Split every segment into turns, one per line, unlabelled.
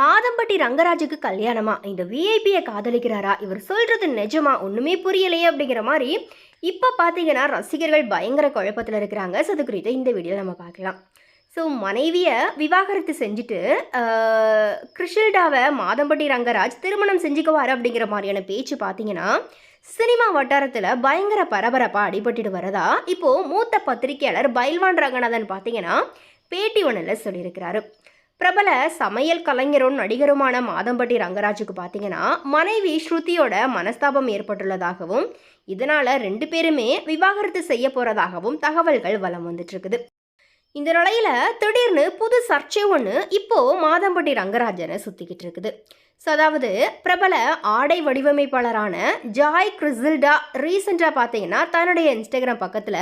மாதம்பட்டி ரங்கராஜுக்கு கல்யாணமா? இந்த விஐபியை காதலிக்கிறாரா? இவர் சொல்றது நிஜமா? ஒண்ணுமே புரியலையே அப்படிங்கிற மாதிரி இப்போ பார்த்தீங்கன்னா ரசிகர்கள் பயங்கர குழப்பத்தில் இருக்கிறாங்க. ஸோ அது குறித்து இந்த வீடியோ நம்ம பார்க்கலாம். ஸோ மனைவியை விவாகரத்து செஞ்சுட்டு கிருஷில்டாவை மாதம்பட்டி ரங்கராஜ் திருமணம் செஞ்சுக்குவார் அப்படிங்கிற மாதிரியான பேச்சு பார்த்தீங்கன்னா சினிமா வட்டாரத்தில் பயங்கர பரபரப்பாக அடிபட்டுட்டு வரதா இப்போது மூத்த பத்திரிகையாளர் பைல்வான் ரங்கநாதன் பார்த்தீங்கன்னா பேட்டி ஒன்றில் சொல்லியிருக்கிறாரு. பிரபல சமையல் கலைஞரும் நடிகருமான மாதம்பட்டி ரங்கராஜுக்கு பார்த்தீங்கன்னா மனைவி ஸ்ருதியோட மனஸ்தாபம் ஏற்பட்டுள்ளதாகவும் இதனால ரெண்டு பேருமே விவாகரத்து செய்ய போறதாகவும் தகவல்கள் வலம் வந்துட்டு இருக்குது. இந்த நிலையில திடீர்னு புது சர்ச்சை ஒன்று இப்போ மாதம்பட்டி ரங்கராஜனை சுத்திக்கிட்டு இருக்குது. ஸோ அதாவது பிரபல ஆடை வடிவமைப்பாளரான ஜாய் கிறிசில்டா ரீசெண்டாக பார்த்தீங்கன்னா தன்னுடைய இன்ஸ்டாகிராம் பக்கத்தில்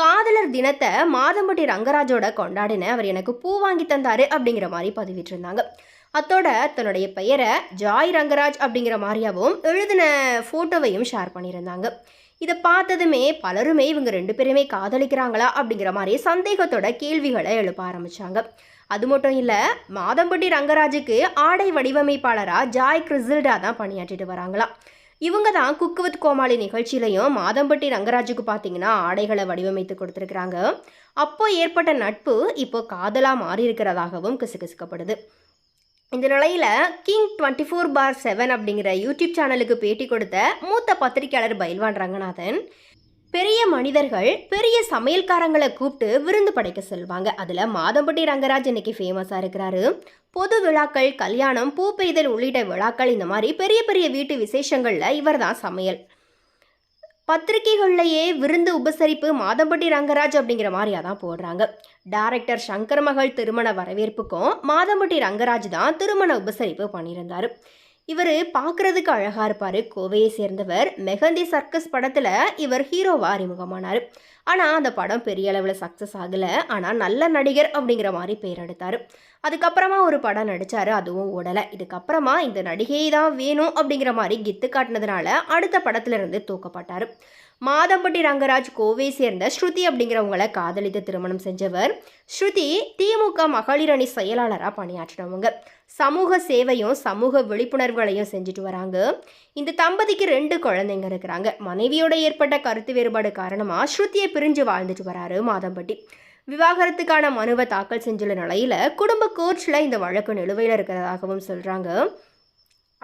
காதலர் தினத்தை மாதம்பட்டி ரங்கராஜோட கொண்டாடின அவர் எனக்கு பூ வாங்கி தந்தாரு அப்படிங்கிற மாதிரி பதிவிட்டிருந்தாங்க. அத்தோட தன்னுடைய பெயரை ஜாய் ரங்கராஜ் அப்படிங்கிற மாதிரியாவும் எழுதின ஃபோட்டோவையும் ஷேர் பண்ணியிருந்தாங்க. இதை பார்த்ததுமே பலருமே இவங்க ரெண்டு பேருமே காதலிக்கிறாங்களா அப்படிங்கிற மாதிரி சந்தேகத்தோட கேள்விகளை எழுப்ப ஆரம்பித்தாங்க அது மட்டும் இல்லை மாதம்பட்டி ரங்கராஜுக்கு ஆடை வடிவமைப்பாளராக ஜாய் கிறிசில்டா தான் பணியாற்றிட்டு வராங்களாம். இவங்க தான் குக்கு வித் கோமாளி நிகழ்ச்சியிலையும் மாதம்பட்டி ரங்கராஜுக்கு பார்த்தீங்கன்னா ஆடைகளை வடிவமைத்து கொடுத்துருக்குறாங்க. அப்போ ஏற்பட்ட நட்பு இப்போ காதலாக மாறி இருக்கிறதாகவும் கிசுகிசுக்கப்படுது. இந்த நிலையில் King twenty four by seven அப்படிங்கிற யூடியூப் சேனலுக்கு பேட்டி கொடுத்த மூத்த பத்திரிகையாளர் பைல்வான் ரங்கநாதன் பெரிய மனிதர்கள் பெரிய சமையல்காரங்களை கூப்பிட்டு விருந்து படைக்க செல்வாங்க. அதில் மாதம்பட்டி ரங்கராஜ் இன்னைக்கு ஃபேமஸாக இருக்கிறாரு. பொது விழாக்கள் கல்யாணம் பூ பெய்தல் உள்ளிட்ட விழாக்கள் இந்த மாதிரி பெரிய பெரிய வீட்டு விசேஷங்களில் இவர் தான் சமையல். பத்திரிகைகள்லையே விருந்து உபசரிப்பு மாதம்பட்டி ரங்கராஜ் அப்படிங்கிற மாதிரியாக தான் போடுறாங்க. டைரக்டர் சங்கர் மகள் திருமண வரவேற்புக்கும் மாதம்பட்டி ரங்கராஜ் தான் திருமண உபசரிப்பு பண்ணியிருந்தார். இவர் பார்க்குறதுக்கு அழகாக இருப்பார். கோவையை சேர்ந்தவர் மெஹந்தி சர்க்கஸ் படத்தில் இவர் ஹீரோவாக அறிமுகமானார். ஆனால் அந்த படம் பெரிய அளவில் சக்ஸஸ் ஆகலை. ஆனால் நல்ல நடிகர் அப்படிங்கிற மாதிரி பேர் எடுத்தார். அதுக்கப்புறமா ஒரு படம் நடித்தார் அதுவும் ஓடலை. இதுக்கப்புறமா இந்த நடிகை தான் வேணும் அப்படிங்கிற மாதிரி கித்து காட்டினதுனால அடுத்த படத்துலேருந்து தூக்கப்பட்டார். மாதம்பட்டி ரங்கராஜ் கோவை சேர்ந்த ஸ்ருதி அப்படிங்கிறவங்களை காதலித்து திருமணம் செஞ்சவர். ஸ்ருதி திமுக மகளிர் அணி செயலாளராக பணியாற்றினவங்க. சமூக சேவையும் சமூக விழிப்புணர்வுகளையும் செஞ்சுட்டு வராங்க. இந்த தம்பதிக்கு ரெண்டு குழந்தைங்க இருக்கிறாங்க. மனைவியோட ஏற்பட்ட கருத்து வேறுபாடு காரணமாக ஸ்ருதியை பிரிஞ்சு வாழ்ந்துட்டு வராரு மாதம்பட்டி. விவாகரத்துக்கான மனுவை தாக்கல் செஞ்சுள்ள நிலையில் குடும்ப கோர்ட்ஸில் இந்த வழக்கு நிலுவையில் இருக்கிறதாகவும் சொல்கிறாங்க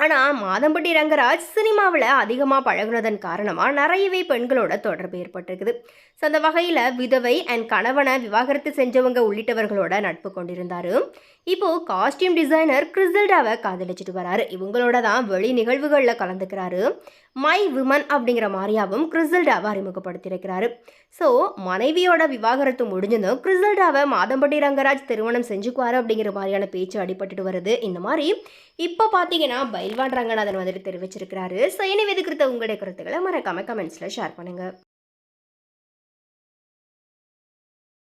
ஆனால் மாதம்பட்டி ரங்கராஜ் சினிமாவில் அதிகமாக பழகுனதன் காரணமாக நிறையவே பெண்களோட தொடர்பு ஏற்பட்டிருக்குது. ஸோ அந்த வகையில் விதவை அண்ட் கணவனை விவாகரத்து செஞ்சவங்க உள்ளிட்டவர்களோட நட்பு கொண்டிருந்தார். இப்போது காஸ்டியூம் டிசைனர் கிறிசல்டாவை காதலிச்சிட்டு வராரு. இவங்களோட தான் வெளி நிகழ்வுகளில் கலந்துக்கிறாரு. மை விமன் அப்படிங்கிற மாதிரியாவும் கிறிசல்டாவை அறிமுகப்படுத்தியிருக்கிறாரு. ஸோ மனைவியோட விவாகரத்து முடிஞ்சதும் கிறிசல்டாவை மாதம்பட்டி ரங்கராஜ் திருமணம் செஞ்சுக்குவாரு அப்படிங்கிற மாதிரியான பேச்சு அடிபட்டுட்டு வருது. இந்த மாதிரி இப்போ பார்த்தீங்கன்னா பைல்வான் ரங்கநாதன் வந்துட்டு தெரிவிச்சிருக்கிறாரு. ஸோ எனவே இது குறித்த உங்களுடைய கருத்துக்களை மறக்காம கமெண்ட்ஸில் ஷேர் பண்ணுங்கள்